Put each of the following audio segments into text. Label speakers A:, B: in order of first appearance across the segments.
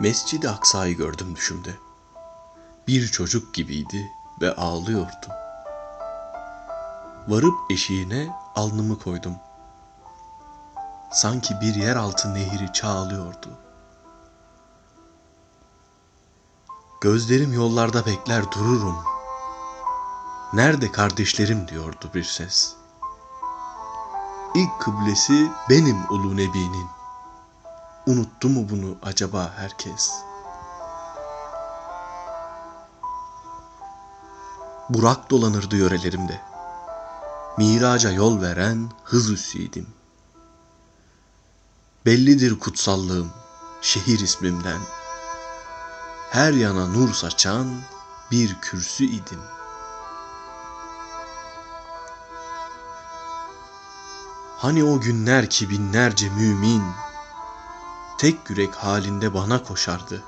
A: Mescid-i Aksa'yı gördüm düşümde. Bir çocuk gibiydi ve ağlıyordu. Varıp eşiğine alnımı koydum. Sanki bir yeraltı nehri çağlıyordu. Gözlerim yollarda bekler dururum. Nerede kardeşlerim diyordu bir ses. İlk kıblesi benim ulu nebinin. Unuttu mu bunu acaba herkes? Burak dolanırdı yörelerimde. Miraca yol veren hız üssüydim. Bellidir kutsallığım şehir ismimden. Her yana nur saçan bir kürsü idim. Hani o günler ki binlerce mümin tek yürek halinde bana koşardı.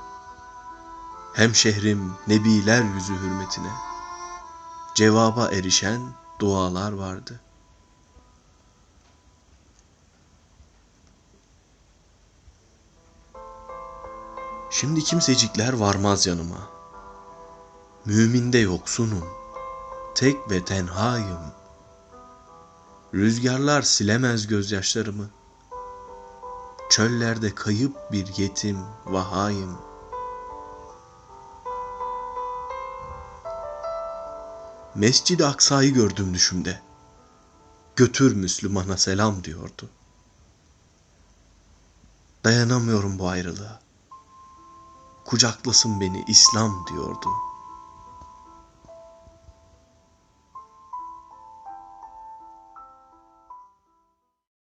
A: Hem şehrim nebiler yüzü hürmetine cevaba erişen dualar vardı. Şimdi kimsecikler varmaz yanıma. Müminde yoksunum, tek ve tenhayım. Rüzgarlar silemez gözyaşlarımı. Çöllerde kayıp bir yetim vahayım. Mescid-i Aksa'yı gördüm düşümde. Götür Müslümana selam diyordu. Dayanamıyorum bu ayrılığa. Kucaklasın beni İslam diyordu.